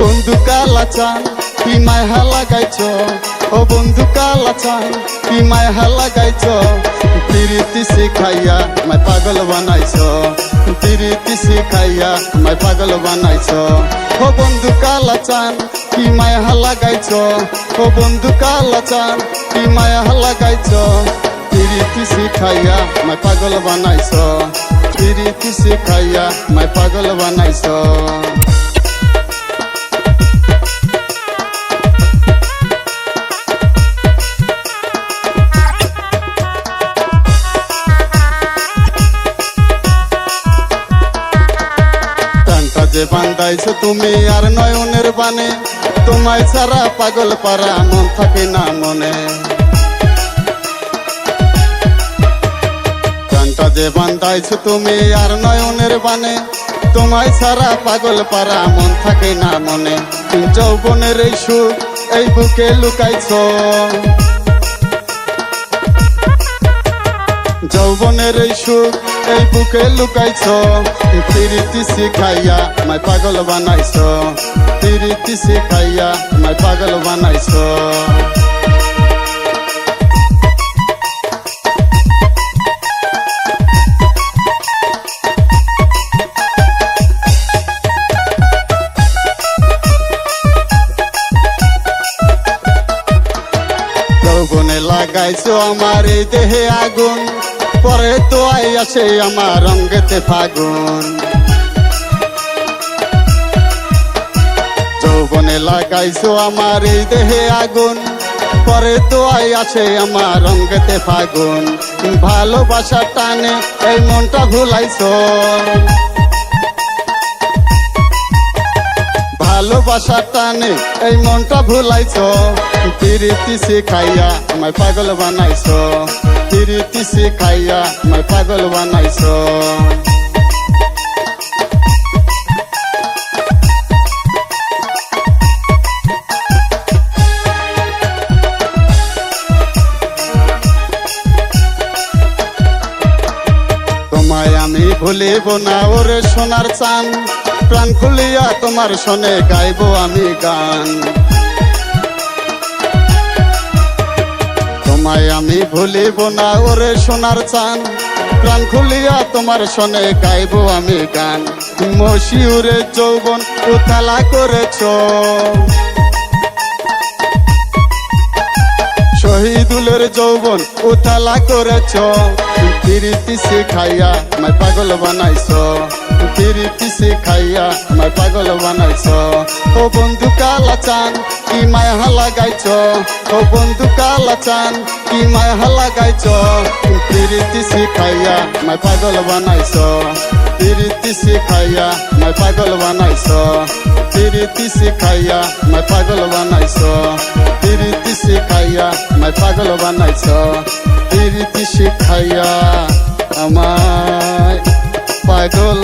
কালা চান, কি মায় হালা গাইছ ও বন্ধু কালা চান, কি মায় হালা গাইছ প্রীতি শিখাইয়া মায় পাগল বানাইছ। প্রীতি শিখাইয়া মায় পাগল বানাইছ। ও বন্ধু কালা চান, কি মায় হালা গাইছ ও বন্ধু কালা চান, কি মায় হালা গাইছ প্রীতি শিখাইয়া মায় পাগল বানাইছ। প্রীতি শিখাইয়া মায় পাগল বানাইছ। যে বান্ধাইছো তুমি আর নয়নের বানে তোমায় সারা পাগল পারা মন থাকে না মনে। টানটা যে বান্ধাইছো তুমি আর নয়নের বানে তোমায় সারা পাগল পারা মন থাকে না মনে। যৌবনের এই সুখ এই বুকে লুকাইছো। যৌবনের এই সুখ এই বুকে লুকাইছ। প্রীতি শিখাইয়া মাই পাগল বানাইছ। প্রীতি শিখাইয়া মাই পাগল বানাইছ। লাগাইছো আমার দেহে আগুন। পরে তো আসে আমার রঙ্গেতে ফাগুন। যৌবনে লাগাইছো আমার এই দেহে আগুন। পরে তো আসে আমার রঙ্গেতে ফাগুন। ভালোবাসা টানে এই মনটা ভুলাইছো। ভালোবাসা টানে এই মনটা ভুলাইছ। প্রীতি শিখাইয়া আমায় পাগল বানাইছ। প্রীতি শিখাইয়া আমায় পাগল বানাইছ তোমায় আমি ভুলিব না, ওরে সোনার চান। প্রাণ খুলিয়া তোমার শোনে গাইব আমি গান। তোমায় আমি ভুলিব না, ওরে সোনার চান। প্রাণ খুলিয়া তোমার শোনে গাইব আমি গান। মশিউরে যৌবন উতালা করেছ। শহীদুলের যৌবন উতালা করেছ। প্রীতি শিখাইয়া আমায় পাগল বানাইছ। প্রীতি শিখাইয়া আমায় পাগল বানাইছ। ও বন্ধু কালা চান কি মায় হালা গাইছ ও বন্ধু কালা চান কি মায় হালা গাইছ প্রীতি শিখাইয়া আমায় পাগল বানাইছ। প্রীতি শিখাইয়া আমায় পাগল বানাইছ। প্রীতি শিখাইয়া আমায় পাগল বানাইছ। প্রীতি শিখাইয়া আমায় পাগল বানাইছ। প্রীতি শিখাইয়া আমায় পাগল